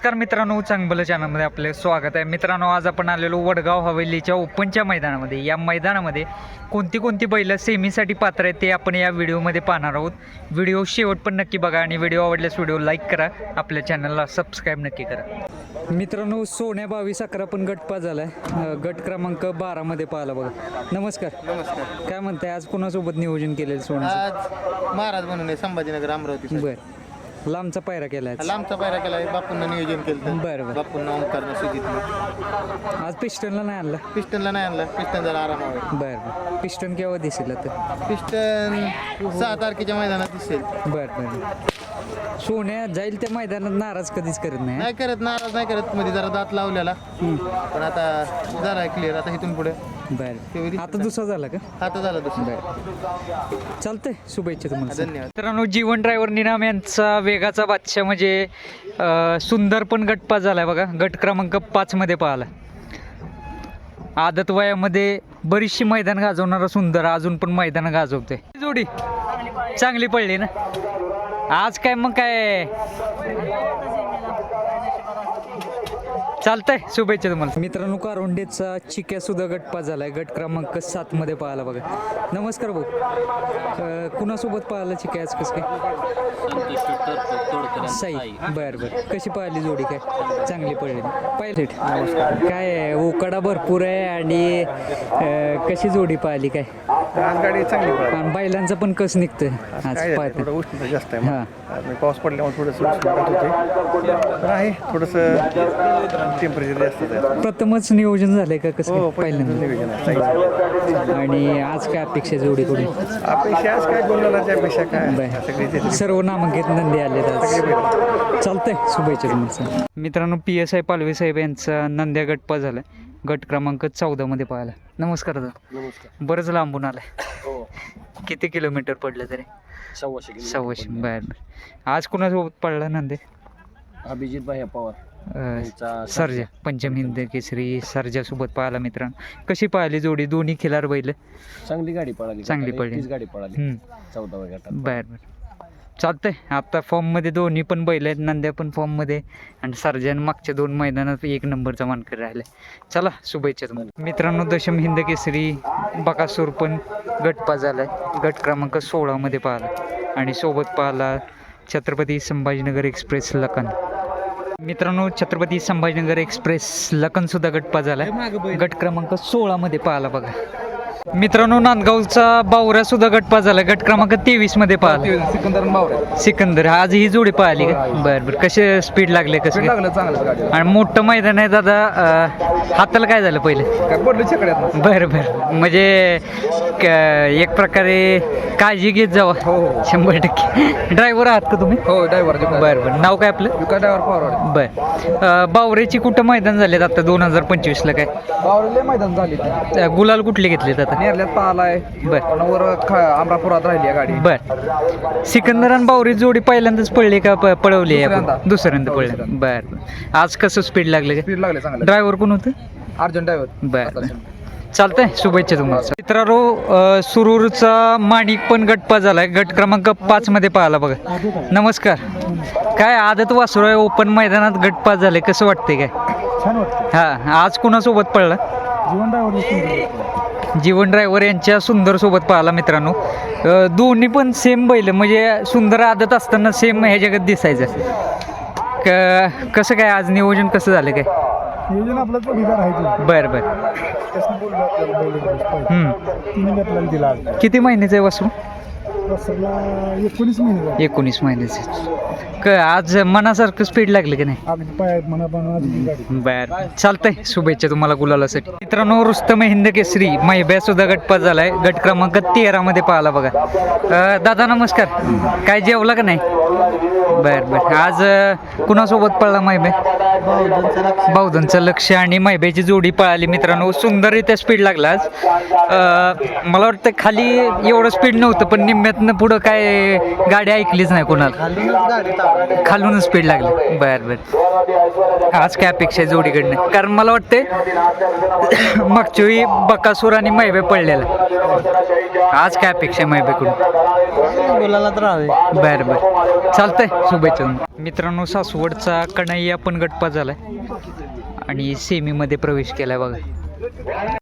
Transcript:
नमस्कार मित्रांनो चांगलं चॅनलमध्ये आपले स्वागत आहे. मित्रांनो आज आपण आलेलो वडगाव हवेलीच्या ओपनच्या मैदानामध्ये. या मैदानामध्ये कोणती कोणती बैलं सेमीसाठी पात्र आहेत ते आपण या व्हिडिओमध्ये पाहणार आहोत. व्हिडिओ शेवट पण नक्की बघा आणि व्हिडिओ आवडल्यास व्हिडिओ लाईक करा. आपल्या चॅनलला सबस्क्राईब नक्की करा. मित्रांनो सोन्या बावीस अकरा पण गटपा झाला आहे गट क्रमांक बारामध्ये पाहिला बघा. नमस्कार. नमस्कार. काय म्हणताय आज कोणासोबत नियोजन केलेलं सोन्याचं? आज महाराज म्हणून आहे संभाजीनगर अमरावती बरं. लांबचा पायरा केला आहे लांबचा पायरा केला बापूंना नियोजन केलं बरं, बरं. बापूंना सुजित आज पिस्टनला नाही आणला? पिस्टनला नाही आणला. पिस्टन जरा आराम हवे बरं बरं. पिस्टन केव्हा दिसेल आता? पिस्टन सहा तारखेच्या मैदानात दिसेल. बर बर. सोन्या जाईल त्या मैदानात नाराज कधीच करत नाही नाही करत नाराज नाही करत. मध्ये जरा दात लावलेला. पण आता झाला क्लिअर आता इथून पुढे. बर. आता दुसरा झाला का? आता झाला दुसरं. बर. चालतंय. शुभेच्छा तुम्हाला. धन्यवाद. मित्रांनो जीवन ड्रायव्हर निनाम यांचा वेगाचा बादशाह म्हणजे सुंदर पण गटपा झालाय बघा. गट क्रमांक पाचमध्ये पाहिला. आदत वयामध्ये बरीचशी मैदान गाजवणारा सुंदर अजून पण मैदान गाजवते जोडी चांगली पडली ना? आज काय मग काय? चालतंय शुभेच्छा तुम्हाला. मित्रांनो कारोंडेचा चिक्या सुद्धा गटपा झालाय. गट क्रमांक सात मध्ये पाहिला बघा. नमस्कार भाऊ. कुणासोबत पाहिला चिक्या आज कसं काय? साई. बर बर. कशी पाहिली जोडी काय? चांगली पडली. पाहिजे काय आहे, उकाडा भरपूर आहे आणि अं, कशी जोडी पाहिली काय? आज गाडी चांगली पळाली. आणि बैलांचं पण कस निघतं आज काय झालं, पाहता थोडं उष्णता जास्त आहे हां. आणि पाऊस पडल्यामुळे थोडंसं उष्णता होते. पण आहे थोडंसं टेम्परेचर जास्त आहे. प्रथमच नियोजन झालंय का कसं हो? पहिल्यांदा आहे. आणि आज काय अपेक्षा जोडी कडून अपेक्षा आज काय बोलण्याच्या अपेक्षा काय. सगळी सर्व नामांकित नंदी आले आज. चालतंय शुभेच्छा तुम्हाला. मित्रांनो पी एस आय पालवे साहेब यांचा नंद्या गटपा झाला गट क्रमांक चौदा मध्ये पाहिला नमस्कार दादा. बरंच लांबून आलाय. किती किलोमीटर पडलं तरी? सव्वाशे बर बर. आज कोणासोबत पडला नंदे? अभिजित भाई पवार. अं, सर्जा पंचम हिंद केसरी सर्जा सोबत पाहिला मित्रांनो. कशी पाहिली जोडी? दोन्ही खिलार बैल? चांगली गाडी पळाली. चांगली पळली. गाडी पळाली. हम्म. चौदा गटात. बर बर. चालतंय. आता फॉर्ममध्ये दोन्ही पण बैल आहेत नंद्या पण फॉर्ममध्ये आणि सर्जन मागच्या दोन मैदानात एक नंबरचा मानकर राहिलाय. चला शुभेच्छा तुम्हाला. मित्रांनो दशम हिंद केसरी बकासूर पण गटपा आहे गट क्रमांक सोळामध्ये पाहिला. आणि सोबत पाहिला छत्रपती संभाजीनगर एक्सप्रेस लखन. मित्रांनो छत्रपती संभाजीनगर एक्सप्रेस लखनसुद्धा गटपा गटपा आहे गट क्रमांक सोळामध्ये पाहिला बघा. मित्रांनो नांदगावचा बावरा सुद्धा गटपा झाला. गट क्रमांक तेवीसमध्ये पाहिला सिकंदर मावरे सिकंदर आज ही जोडी पाहिली का? बरं बरं. कसे स्पीड लागले कसं? लागलं चांगलं आणि मोठं मैदान आहे दादा अं, हाताला काय झालं पहिले? काय पडलं छकड्यात बरं बरं. म्हणजे क- एक प्रकारे काळजी घेत जावा. हो हो. शंभर टक्के. ड्रायव्हर आहात का तुम्ही? हो ड्रायव्हर बरं बरं. नाव काय आपलं? विका ड्रायव्हर फॉरवर्ड बरं. अं, बावरेची कुठं मैदान झालेत आता दोन हजार पंचवीसला काय? बावरेले मैदान झाली अं, गुलाल कुठले घेतलेत आता? नेरल्यात पाहिलाय बरं. वर अमरापुरात राहिली आहे गाडी. बर. सिकंदर आणि बावरी जोडी पहिल्यांदाच पडली का प- पळवली आहे आपण? दुसऱ्यांदा. पडली बर. आज कसं स्पीड लागलं? स्पीड लागले चांगलं. ड्रायव्हर कोण होतं? अर्जंट ड्रायव्हर बर. चालतंय. शुभेच्छा तुम्हाला. मित्रांनो अं, सुरूरचा माणिक पण गटपा झालाय. गट क्रमांक पाच मध्ये पाहिला बघा. नमस्कार. काय आदत वासरू आहे? ओपन मैदानात गटपास झाले. कसं वाटतंय काय? छान वाटतं हा आज कोणासोबत पडला जीवन ड्रायव्हर जीवन ड्रायव्हर यांच्या सुंदर सोबत पाहिला मित्रांनो. दोन्ही पण सेम बैल म्हणजे सुंदर आदत असताना सेम ह्या जगात दिसायचं. क कसं काय आज नियोजन कसं झालं काय? नियोजन आपलं बरं बरं. किती महिन्याचं आहे वासरू वसरला एकोणीस महिने झाले. एकोणीस महिन्याचं क आज मनासारखं स्पीड लागलं की नाही? अगदी पाय मना बनवायची गाडी. बर. चालतंय. शुभेच्छा तुम्हाला गुलालासाठी. मित्रांनो रुस्तम हिंद केसरी महिब्या सुद्धा गटपास झालाय. गट क्रमांक तेरा मध्ये पाहिला बघा. अं, दादा नमस्कार. काय जेवला का नाही? बर बर. आज कुणासोबत पळला मैबे? बहुजनचं लक्ष आणि मैबेची जोडी पळाली मित्रांनो. सुंदररित्या स्पीड लागला आज. मला वाटतं खाली एवढं स्पीड नव्हतं पण निम्म्यातनं पुढं काय गाडी ऐकलीच नाही कोणाला. खालूनच स्पीड लागली. बर बर. आज काय अपेक्षा आहे जोडीकडनं? कारण मला वाटते मागच्या वेळी बकासूर आणि मैबे पडलेला आज काय अपेक्षा आहे मैबेकडून? बोलायला तर हवे. बर बर. चालतंय शुभेच्छा मित्रांनो सासवडचा कणाई पण गटपा झालाय. आणि सेमीमध्ये प्रवेश केलाय बघा.